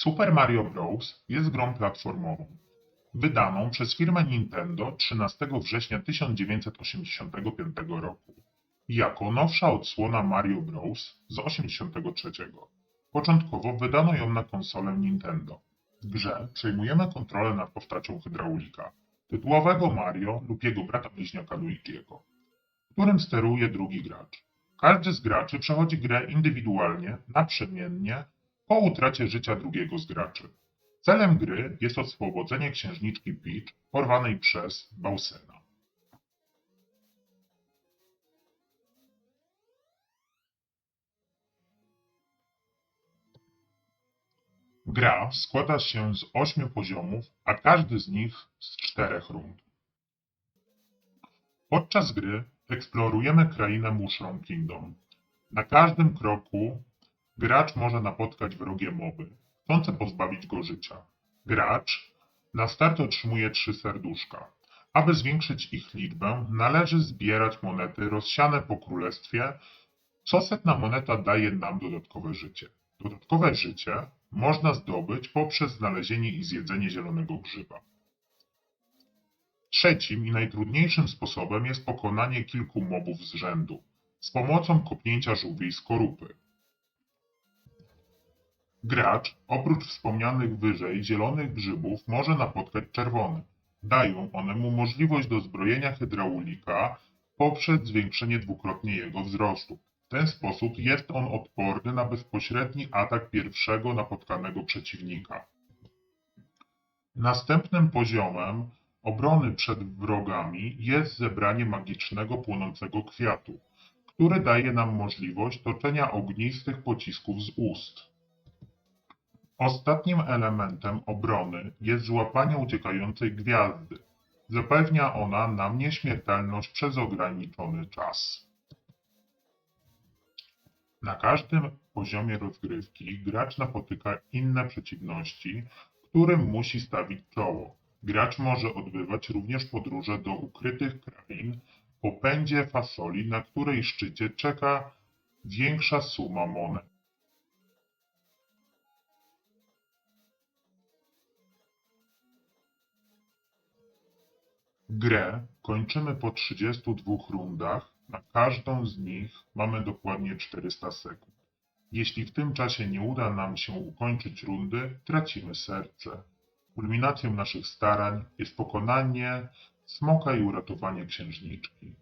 Super Mario Bros. jest grą platformową, wydaną przez firmę Nintendo 13 września 1985 roku, jako nowsza odsłona Mario Bros. z 83. Początkowo wydano ją na konsolę Nintendo. W grze przejmujemy kontrolę nad postacią hydraulika, tytułowego Mario lub jego brata bliźniaka Luigiego, którym steruje drugi gracz. Każdy z graczy przechodzi grę indywidualnie, naprzemiennie, po utracie życia drugiego z graczy. Celem gry jest oswobodzenie księżniczki Peach porwanej przez Bowsera. Gra składa się z ośmiu poziomów, a każdy z nich z czterech rund. Podczas gry eksplorujemy krainę Mushroom Kingdom. Na każdym kroku gracz może napotkać wrogie moby, chcące pozbawić go życia. Gracz na start otrzymuje trzy serduszka. Aby zwiększyć ich liczbę, należy zbierać monety rozsiane po królestwie. Co setna moneta daje nam dodatkowe życie. Dodatkowe życie można zdobyć poprzez znalezienie i zjedzenie zielonego grzyba. Trzecim i najtrudniejszym sposobem jest pokonanie kilku mobów z rzędu z pomocą kopnięcia żółwiej skorupy. Gracz, oprócz wspomnianych wyżej zielonych grzybów, może napotkać czerwone. Dają one mu możliwość dozbrojenia hydraulika poprzez zwiększenie dwukrotnie jego wzrostu. W ten sposób jest on odporny na bezpośredni atak pierwszego napotkanego przeciwnika. Następnym poziomem obrony przed wrogami jest zebranie magicznego płonącego kwiatu, który daje nam możliwość toczenia ognistych pocisków z ust. Ostatnim elementem obrony jest złapanie uciekającej gwiazdy. Zapewnia ona nam nieśmiertelność przez ograniczony czas. Na każdym poziomie rozgrywki gracz napotyka inne przeciwności, którym musi stawić czoło. Gracz może odbywać również podróże do ukrytych krain po pędzie fasoli, na której szczycie czeka większa suma monet. Grę kończymy po 32 rundach. Na każdą z nich mamy dokładnie 400 sekund. Jeśli w tym czasie nie uda nam się ukończyć rundy, tracimy serce. Kulminacją naszych starań jest pokonanie smoka i uratowanie księżniczki.